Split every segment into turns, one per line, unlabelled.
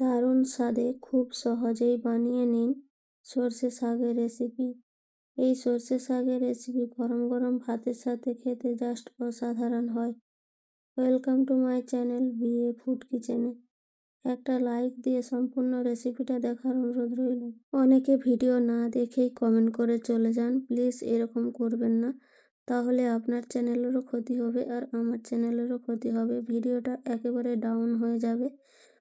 দারুণ স্বাদে খুব সহজেই বানিয়ে নিন সর্ষে শাকের রেসিপি এই সর্ষে শাকের রেসিপি গরম গরম ভাতের সাথে খেতে জাস্ট অসাধারণ হয়। Welcome to my channel BA food কিচেনে একটা লাইক দিয়ে সম্পূর্ণ রেসিপিটা দেখার অনুরোধ রইল। অনেকে ভিডিও না দেখেই কমেন্ট করে চলে যান প্লিজ এরকম করবেন না। তাহলে আপনার চ্যানেলেরও ক্ষতি হবে আর আমার চ্যানেলেরও ক্ষতি হবে। ভিডিওটা একেবারে ডাউন হয়ে যাবে।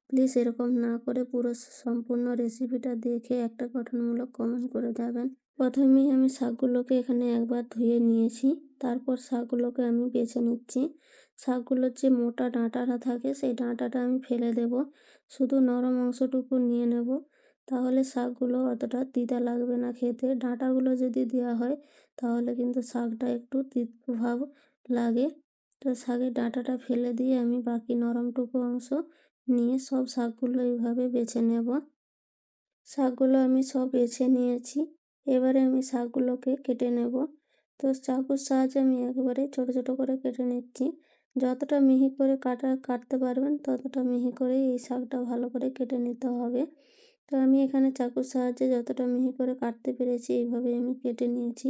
প্লিজ এরকম না করে পুরো সম্পূর্ণ রেসিপিটা দেখে একটা গঠনমূলক কমেন্ট করে যাবেন। প্রথমেই আমি শাকগুলোকে এখানে একবার ধুয়ে নিয়েছি, তারপর শাকগুলোকে আমি বেছে নিচ্ছি। শাকগুলোর যে মোটা ডাঁটাটা থাকে, সেই ডাঁটাটা আমি ফেলে দেব। শুধু নরম অংশটুকু নিয়ে নেব। তাহলে শাকগুলো অতটা তিতা লাগবে না খেতে। ডাঁটাগুলো যদি দেওয়া হয়, তাহলে কিন্তু শাকটা একটু ভাব লাগে। তো শাকের ডাঁটাটা ফেলে দিয়ে আমি বাকি নরমটুকু অংশ নিয়ে সব শাকগুলো এইভাবে বেছে নেব। শাকগুলো আমি সব বেছে নিয়েছি। এবারে আমি শাকগুলোকে কেটে নেব। তো চাকুর সাহায্যে আমি একবারে ছোট ছোট করে কেটে নিচ্ছি। যতটা মিহি করে কাটা, কাটতে পারবেন, ততটা মিহি করে এই শাকটা ভালো করে কেটে নিতে হবে। তো আমি এখানে চাকুর সাহায্যে যতটা মিহি করে কাটতে পেরেছি, এইভাবে আমি কেটে নিয়েছি।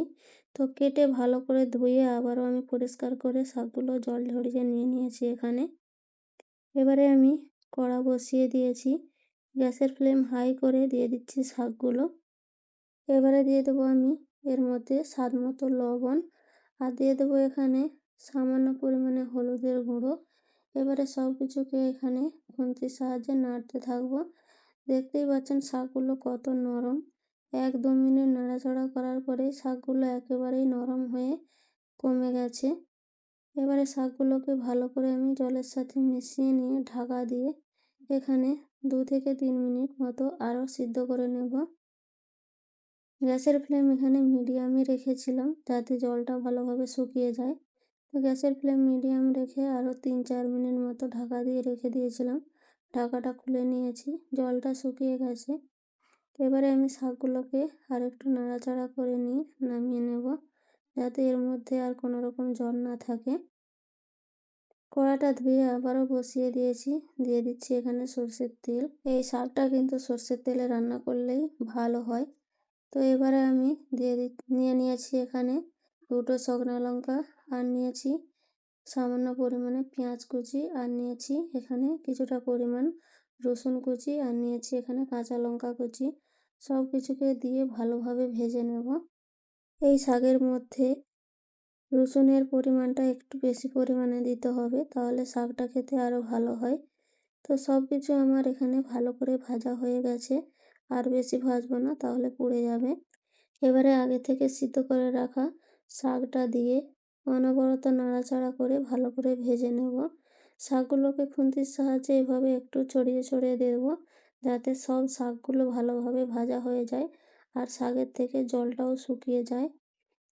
তো কেটে ভালো করে ধুয়ে আবারও আমি পরিষ্কার করে শাকগুলো জল ঝরিয়ে নিয়ে নিয়েছি এখানে। এবারে আমি কড়া বসিয়ে দিয়েছি। গ্যাসের ফ্লেম হাই করে দিয়ে দিচ্ছি শাকগুলো। এবারে দিয়ে দেবো আমি এর মধ্যে স্বাদ মতো লবণ আর দিয়ে দেবো এখানে সামান্য পরিমাণে হলুদের গুঁড়ো। এবারে সব কিছুকে এখানে খুন্তির সাহায্যে নাড়তে থাকব। দেখতেই পাচ্ছেন শাকগুলো কত নরম। এক দু মিনিট নাড়াচাড়া করার পরেই শাকগুলো একেবারেই নরম হয়ে কমে গেছে। এবারে শাকগুলোকে ভালো করে আমি জলের সাথে মিশিয়ে নিয়ে ঢাকা দিয়ে এখানে দু থেকে তিন মিনিট মতো আরও সিদ্ধ করে নেব। গ্যাসের ফ্লেম এখানে মিডিয়ামে রেখেছিলাম যাতে জলটা ভালোভাবে শুকিয়ে যায়। তো গ্যাসের ফ্লেম মিডিয়াম রেখে আরও তিন চার মিনিট মতো ঢাকা দিয়ে রেখে দিয়েছিলাম। ঢাকাটা খুলে নিয়েছি, জলটা শুকিয়ে গেছে। এবারে আমি শাকগুলোকে আর একটু নাড়াচাড়া করে নিয়ে নামিয়ে নেব যাতে এর মধ্যে আর কোনো রকম জল না থাকে। কড়াটা ধুয়ে আবারও বসিয়ে দিয়েছি। দিয়ে দিচ্ছি এখানে সর্ষের তেল। এই শাকটা কিন্তু সর্ষের তেলে রান্না করলেই ভালো হয়। তো এবারে আমি দিয়ে নিয়ে নিয়েছি এখানে দুটো শুকনো লঙ্কা আর নিয়েছি সামান্য পরিমাণে পেঁয়াজ কুচি আর নিয়েছি এখানে কিছুটা পরিমাণ রসুন কুচি আর নিয়েছি এখানে কাঁচা লঙ্কা কুচি। সব কিছুকে দিয়ে ভালোভাবে ভেজে নেব। এই শাকের মধ্যে রসুনের পরিমাণটা একটু বেশি পরিমাণে দিতে হবে, তাহলে শাকটা খেতে আরও ভালো হয়। তো সব কিছু আমার এখানে ভালো করে ভাজা হয়ে গেছে, আর বেশি ভাজবো না, তাহলে পুড়ে যাবে। এবারে আগে থেকে সিদ্ধ করে রাখা শাকটা দিয়ে অনবরত নাড়াচাড়া করে ভালো করে ভেজে নেব। শাকগুলোকে খুন্তির সাহায্যে এভাবে একটু ছড়িয়ে ছড়িয়ে দেব, যাতে সব শাকগুলো ভালোভাবে ভাজা হয়ে যায়, আর শাকের থেকে জলটাও শুকিয়ে যায়।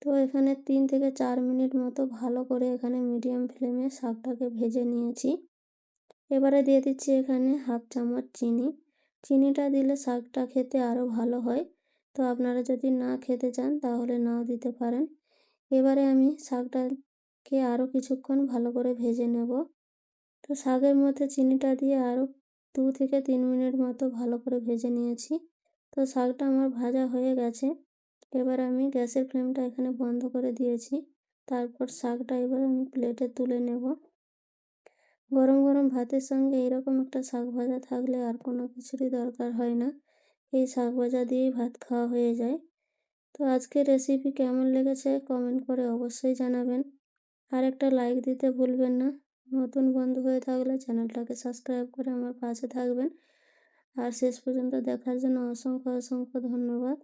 তো এখানে তিন থেকে চার মিনিট মতো ভালো করে এখানে মিডিয়াম ফ্লেমে শাকটাকে ভেজে নিয়েছি। এবারে দিয়ে দিচ্ছি এখানে হাফ চামচ চিনি। চিনিটা দিলে শাকটা খেতে আরও ভালো হয়। তো আপনারা যদি না খেতে চান তাহলে নাও দিতে পারেন। এবারে আমি শাকটাকে আরও কিছুক্ষণ ভালো করে ভেজে নেব। তো শাকের মধ্যে চিনিটা দিয়ে আরও দু থেকে তিন মিনিট মতো ভালো করে ভেজে নিয়েছি। তো শাকটা আমার ভাজা হয়ে গেছে। এবার আমি গ্যাসের ফ্লেমটা এখানে বন্ধ করে দিয়েছি। তারপর শাকটা এবার আমি প্লেটে তুলে নেব। গরম গরম ভাতের সঙ্গে এরকম একটা শাক ভাজা থাকলে আর কোনো কিছুরই দরকার হয় না। এই শাক ভাজা দিয়েই ভাত খাওয়া হয়ে যায়। তো আজকে রেসিপি কেমন লেগেছে কমেন্ট করে অবশ্যই জানাবেন। আর একটা লাইক দিতে ভুলবেন না। নতুন বন্ধু হয়ে থাকলে চ্যানেলটাকে সাবস্ক্রাইব করে আমার পাশে থাকবেন। আর শেষ পর্যন্ত দেখার জন্য অসংখ্য অসংখ্য ধন্যবাদ।